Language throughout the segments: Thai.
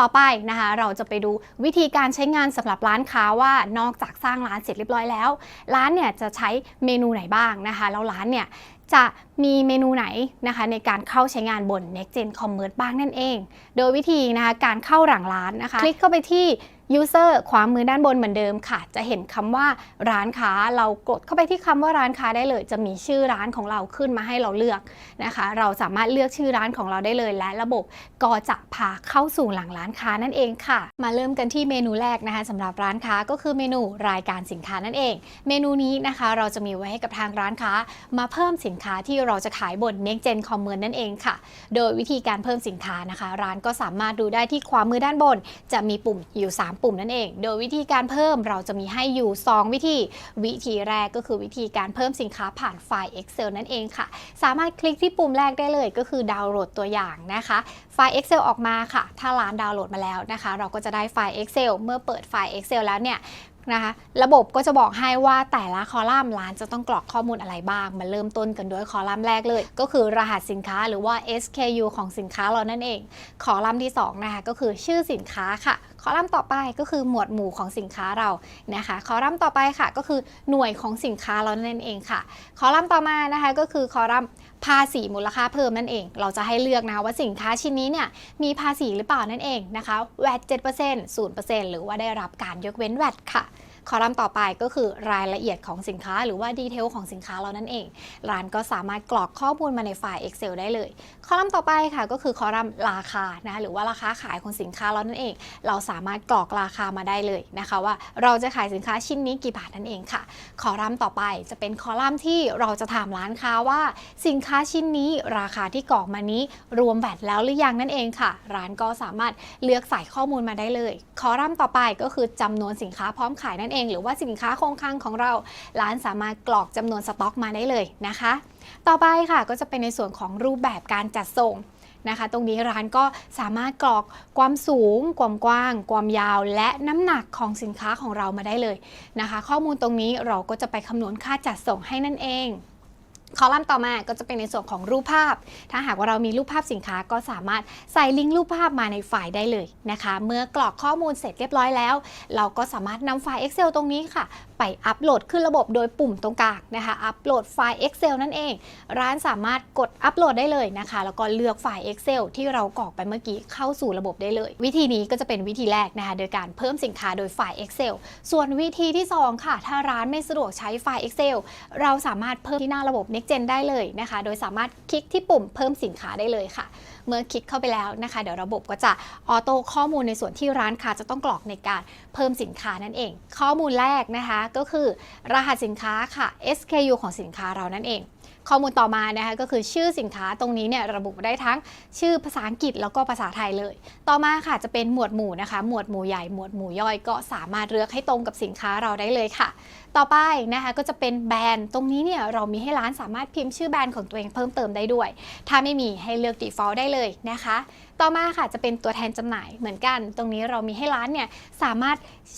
ต่อไปนะคะ เราจะไปดูวิธีการใช้งานสำหรับร้านค้าว่านอกจากสร้างร้านเสร็จเรียบร้อยแล้ว ร้านเนี่ยจะใช้เมนูไหนบ้างนะคะ แล้วร้านเนี่ย จะมีเมนูไหนนะคะในการเข้าใช้งานบน Next Gen Commerce บ้างนั่นเอง โดยวิธีนะคะการเข้าหลังร้านนะคะ คลิกเข้าไปที่ User ขวามือด้านบนเหมือนเดิมค่ะ จะเห็นคำว่าร้านค้า เรากดเข้าไปที่คำว่าร้านค้าได้เลย จะมีชื่อร้านของเราขึ้นมาให้เราเลือกนะคะ เราสามารถเลือกชื่อร้านของเราได้เลย และระบบก็จะพาเข้าสู่หลังร้านค้านั่นเองค่ะ มาเริ่มกันที่เมนูแรกนะคะสำหรับร้านค้าก็คือเมนูรายการสินค้านั่นเอง เมนูนี้นะคะ เราจะมีไว้ให้กับทางร้านค้า มาเพิ่มสินค้าที่เราจะขายบน Next Gen Commerce นั่นเองค่ะ โดยวิธีการเพิ่มสินค้านะคะ ร้านก็สามารถดูได้ที่ขวามือด้านบน จะมีปุ่มอยู่ 3 ปุ่มนั่นเอง โดยวิธีการเพิ่มเราจะมีให้อยู่ 2 วิธี วิธีแรกก็คือวิธีการเพิ่มสินค้าผ่านไฟล์ Excel นั่นเองค่ะ สามารถคลิกที่ปุ่มแรกได้เลย ก็คือดาวน์โหลดตัวอย่างนะคะ ไฟล์ Excel ออกมาค่ะ ถ้าร้านดาวน์โหลดมาแล้วนะคะ เราก็จะได้ไฟล์ Excel เมื่อเปิดไฟล์ Excel แล้วเนี่ย นะคะระบบก็จะบอกให้ว่าแต่ละคอลัมน์ร้านจะต้องกรอกข้อมูลอะไรบ้าง มาเริ่มต้นกันด้วยคอลัมน์แรกเลย ก็คือรหัสสินค้าหรือว่า SKU ของสินค้าเรานั่นเอง คอลัมน์ที่2นะคะก็คือชื่อสินค้าค่ะ คอลัมน์ต่อไปก็คือหมวดหมู่ของสินค้าเรานะคะ คอลัมน์ต่อไปค่ะก็คือหน่วยของสินค้าเรานั่นเองค่ะ คอลัมน์ต่อมานะคะก็คือคอลัมน์ ภาษีมูลค่าเพิ่มนั่นเอง เราจะให้เลือกนะคะว่าสินค้าชิ้นนี้เนี่ยมีภาษีหรือเปล่านั่นเองนะคะ VAT 7% 0%หรือว่าได้รับการยกเว้นแวดค่ะ คอลัมน์ต่อไปก็คือรายละเอียดของสินค้า หรือว่าดีเทลของสินค้าเรานั่นเอง ร้านก็สามารถกรอกข้อมูลมาในไฟล์ Excel ได้เลย คอลัมน์ต่อไปค่ะก็คือคอลัมน์ราคานะคะหรือว่าราคาขายของสินค้าเรานั่นเอง เราสามารถกรอกราคามาได้เลยนะคะว่าเราจะขายสินค้าชิ้นนี้กี่บาทนั่นเองค่ะ คอลัมน์ต่อไปจะเป็นคอลัมน์ที่เราจะถามร้านค้าว่าสินค้าชิ้นนี้ราคาที่กรอกมานี้รวมแวดแล้วหรือยังนั่นเองค่ะ ร้านก็สามารถเลือกใส่ข้อมูลมาได้เลย คอลัมน์ต่อไปก็คือจำนวนสินค้าพร้อมขายนั่นเองหรือว่าสินค้าคงคลังของเราร้านสามารถกรอกจำนวนสต็อกมาได้เลยนะคะ ต่อไปค่ะก็จะเป็นในส่วนของรูปแบบการจัดส่งนะคะ ตรงนี้ร้านก็สามารถกรอกความสูง ความกว้าง ความยาว และน้ำหนักของสินค้าของเรามาได้เลยนะคะ ข้อมูลตรงนี้เราก็จะไปคำนวณค่าจัดส่งให้นั่นเอง คอลัมน์ต่อมาก็จะเป็นในส่วนของรูปภาพ ถ้าหากว่าเรามีรูปภาพสินค้าก็สามารถใส่ลิงก์รูปภาพมาในไฟล์ได้เลยนะคะ เมื่อกรอกข้อมูลเสร็จเรียบร้อยแล้ว เราก็สามารถนำไฟล์ Excel ตรงนี้ค่ะ ไปอัปโหลดขึ้นระบบโดยปุ่มตรงกลางนะคะ อัปโหลดไฟล์ Excel นั่นเอง ร้านสามารถกดอัปโหลดได้เลยนะคะ แล้วก็เลือกไฟล์ Excel ที่เรากรอกไปเมื่อกี้เข้าสู่ระบบได้เลย วิธีนี้ก็จะเป็นวิธีแรกนะคะ โดยการเพิ่มสินค้าโดยไฟล์ Excel ส่วนวิธีที่ 2 ค่ะ ถ้าร้านไม่สะดวกใช้ไฟล์ Excel เราสามารถเพิ่มที่หน้าระบบ NextGen ได้เลยนะคะ โดยสามารถคลิกที่ปุ่มเพิ่มสินค้าได้เลยค่ะ เมื่อคลิกเข้าไปแล้วนะคะ เดี๋ยวระบบก็จะออโต้ข้อมูลในส่วนที่ร้านค้าจะต้องกรอกในการเพิ่มสินค้านั่นเอง ข้อมูลแรกนะคะก็คือรหัสสินค้าค่ะ SKU ของสินค้าเรานั่นเอง ข้อมูลต่อมานะคะก็คือชื่อสินค้าตรงนี้เนี่ยระบุได้ทั้งชื่อภาษาอังกฤษแล้วก็ภาษาไทยเลย ต่อมาค่ะจะเป็นหมวดหมู่นะคะ หมวดหมู่ใหญ่หมวดหมู่ย่อยก็สามารถเลือกให้ตรงกับสินค้าเราได้เลยค่ะ ต่อไปนะคะก็จะเป็นแบรนด์ตรงนี้เนี่ยเรามีให้ร้านสามารถพิมพ์ชื่อแบรนด์ของตัวเองเพิ่มเติมได้ด้วย ถ้าไม่มีให้เลือก default ได้เลยนะคะ ต่อมาค่ะจะเป็นตัวแทนจำหน่ายเหมือนกัน ตรงนี้เรามีให้ร้านเนี่ยสามารถ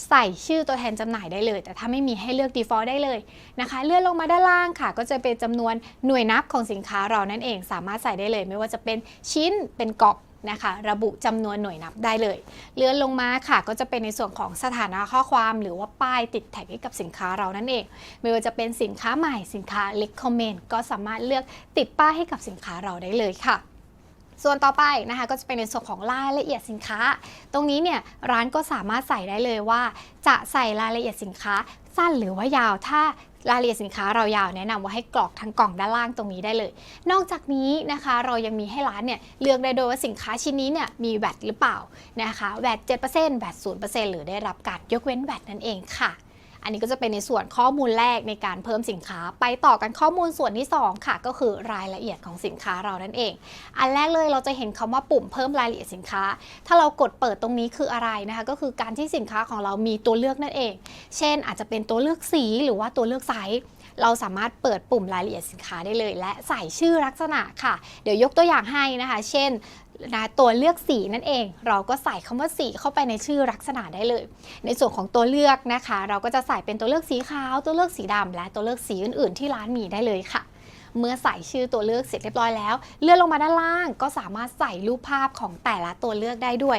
ใส่ชื่อตัวแทนจำหน่ายได้เลย แต่ถ้าไม่มีให้เลือก default ได้เลยนะคะ เลื่อนลงมาด้านล่างค่ะ ก็จะเป็นจำนวนหน่วยนับของสินค้าเรานั่นเอง สามารถใส่ได้เลย ไม่ว่าจะเป็นชิ้นเป็นกล่องนะคะระบุจำนวนหน่วยนับได้เลย เลื่อนลงมาค่ะ ก็จะเป็นในส่วนของสถานะข้อความ หรือว่าป้ายติดแท็กให้กับสินค้าเรานั่นเอง ไม่ว่าจะเป็นสินค้าใหม่สินค้า recommend ก็สามารถเลือกติดป้ายให้กับสินค้าเราได้เลยค่ะ ส่วนต่อไปนะคะก็จะเป็นในส่วนของรายละเอียดสินค้า ตรงนี้เนี่ยร้านก็สามารถใส่ได้เลยว่า จะใส่รายละเอียดสินค้าสั้นหรือว่ายาวถ้ารายละเอียดสินค้าเรายาวแนะนำว่าให้กรอกทางกล่องด้านล่างตรงนี้ได้เลย นอกจากนี้นะคะเรายังมีให้ร้านเนี่ยเลือกได้โดยว่าสินค้าชิ้นนี้เนี่ยมีแวดหรือเปล่านะคะแวด7%แวด0%หรือได้รับการยกเว้นแวดนั่นเองค่ะ อันนี้ก็จะเป็นในส่วนข้อมูลแรกในการเพิ่มสินค้า ไปต่อกันข้อมูลส่วนที่ 2 ค่ะ ก็คือรายละเอียดของสินค้าเรานั่นเอง อันแรกเลยเราจะเห็นคำว่าปุ่มเพิ่มรายละเอียดสินค้า ถ้าเรากดเปิดตรงนี้คืออะไรนะคะ ก็คือการที่สินค้าของเรามีตัวเลือกนั่นเอง เช่น อาจจะเป็นตัวเลือกสีหรือว่าตัวเลือกไซส์ เราสามารถเปิดปุ่มรายละเอียดสินค้าได้เลย และใส่ชื่อลักษณะค่ะ เดี๋ยวยกตัวอย่างให้นะคะ เช่นนะตัวเลือกสีนั่นเอง เราก็ใส่คำว่าสีเข้าไปในชื่อลักษณะได้เลย ในส่วนของตัวเลือกนะคะ เราก็จะใส่เป็นตัวเลือกสีขาว ตัวเลือกสีดำและตัวเลือกสีอื่น ๆ ที่ร้านมีได้เลยค่ะ เมื่อใส่ชื่อตัวเลือกเสร็จเรียบร้อยแล้ว เลื่อนลงมาด้านล่างก็สามารถใส่รูปภาพของแต่ละตัวเลือกได้ด้วย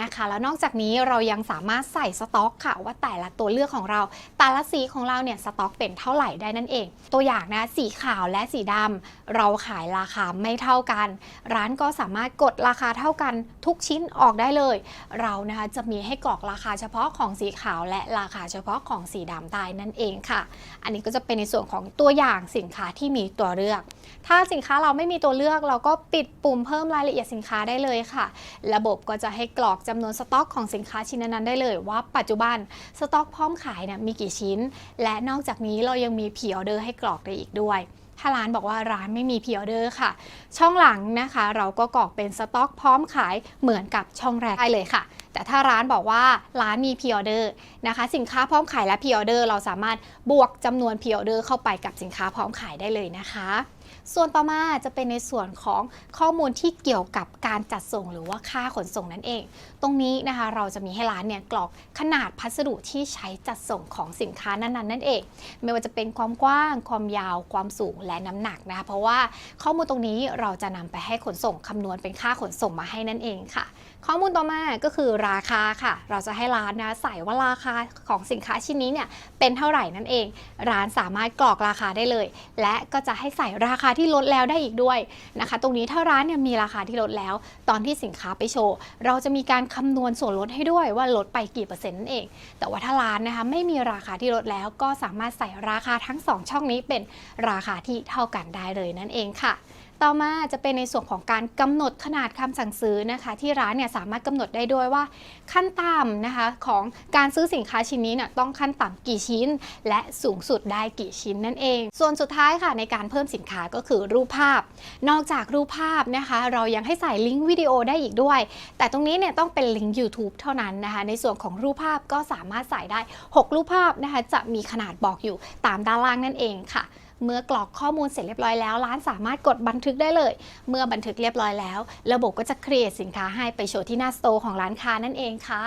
นะคะ แล้วนอกจากนี้เรายังสามารถใส่สต็อกค่ะว่าแต่ละตัวเลือกของเรา แต่ละสีของเราเนี่ยสต็อกเป็นเท่าไหร่ได้นั่นเอง ตัวอย่างนะสีขาวและสีดำเราขายราคาไม่เท่ากัน ร้านก็สามารถกดราคาเท่ากันทุกชิ้นออกได้เลย เรานะคะจะมีให้กรอกราคาเฉพาะของสีขาวและราคาเฉพาะของสีดำได้นั่นเองค่ะ อันนี้ก็จะเป็นในส่วนของตัวอย่างสินค้าที่มีตัวเลือก ถ้าสินค้าเราไม่มีตัวเลือกเราก็ปิดปุ่มเพิ่มรายละเอียดสินค้าได้เลยค่ะ ระบบก็จะให้กรอกจำนวนสต็อกของสินค้าชิ้นนั้นได้เลยว่าปัจจุบันสต็อกพร้อมขายเนี่ยมีกี่ชิ้น และนอกจากนี้เรายังมีพีออเดอร์ให้กรอกได้อีกด้วยถ้าร้านบอกว่าร้านไม่มีพีออเดอร์ค่ะ ช่องหลังนะคะ เราก็กรอกเป็นสต็อกพร้อมขายเหมือนกับช่องแรกได้เลยค่ะ ถ้าร้านบอกว่าร้านมีพีออเดอร์นะคะสินค้าพร้อมขายและพีออเดอร์เราสามารถบวกจำนวนพีออเดอร์เข้าไปกับสินค้าพร้อมขายได้เลยนะคะ ส่วนต่อมาจะเป็นในส่วนของข้อมูลที่เกี่ยวกับการจัดส่งหรือว่าค่าขนส่งนั่นเอง ตรงนี้นะคะเราจะมีให้ร้านเนี่ยกรอกขนาดพัสดุที่ใช้จัดส่งของสินค้านั้นๆนั่นเอง ไม่ว่าจะเป็นความกว้าง ความยาวความสูงและน้ำหนักนะคะเพราะว่าข้อมูลตรงนี้เราจะนำไปให้ขนส่งคำนวณเป็นค่าขนส่งมาให้นั่นเองค่ะ ข้อมูลต่อมาก็คือราคาค่ะ เราจะให้ร้านนะใส่ว่าราคาของสินค้าชิ้นนี้เนี่ยเป็นเท่าไหร่นั่นเอง ร้านสามารถกรอกราคาได้เลย และก็จะให้ใส่ราคาที่ลดแล้วได้อีกด้วยนะคะ ตรงนี้ถ้าร้านเนี่ยมีราคาที่ลดแล้ว ตอนที่สินค้าไปโชว์ เราจะมีการคำนวณส่วนลดให้ด้วยว่าลดไปกี่เปอร์เซ็นต์นั่นเอง แต่ว่าถ้าร้านนะคะไม่มีราคาที่ลดแล้ว ก็สามารถใส่ราคาทั้งสองช่องนี้เป็นราคาที่เท่ากันได้เลยนั่นเองค่ะ ต่อมาจะเป็นในส่วนของการกำหนดขนาดคำสั่งซื้อนะคะ ที่ร้านเนี่ยสามารถกำหนดได้ด้วยว่าขั้นต่ำนะคะของการซื้อสินค้าชิ้นนี้เนี่ยต้องขั้นต่ำกี่ชิ้น และสูงสุดได้กี่ชิ้นนั่นเอง ส่วนสุดท้ายค่ะในการเพิ่มสินค้าก็คือรูปภาพ นอกจากรูปภาพนะคะ เรายังให้ใส่ลิงก์วิดีโอได้อีกด้วย แต่ตรงนี้เนี่ยต้องเป็นลิงก์ YouTube เท่านั้นนะคะ ในส่วนของรูปภาพก็สามารถใส่ได้ 6 รูปภาพนะคะจะมีขนาดบอกอยู่ตามด้านล่างนั่นเองค่ะ เมื่อกรอกข้อมูลเสร็จเรียบร้อยแล้วร้านสามารถกดบันทึกได้เลย เมื่อบันทึกเรียบร้อยแล้ว ระบบก็จะเครียดสินค้าให้ไปโชว์ที่หน้าสโตร์ของร้านค้านั่นเองค่ะ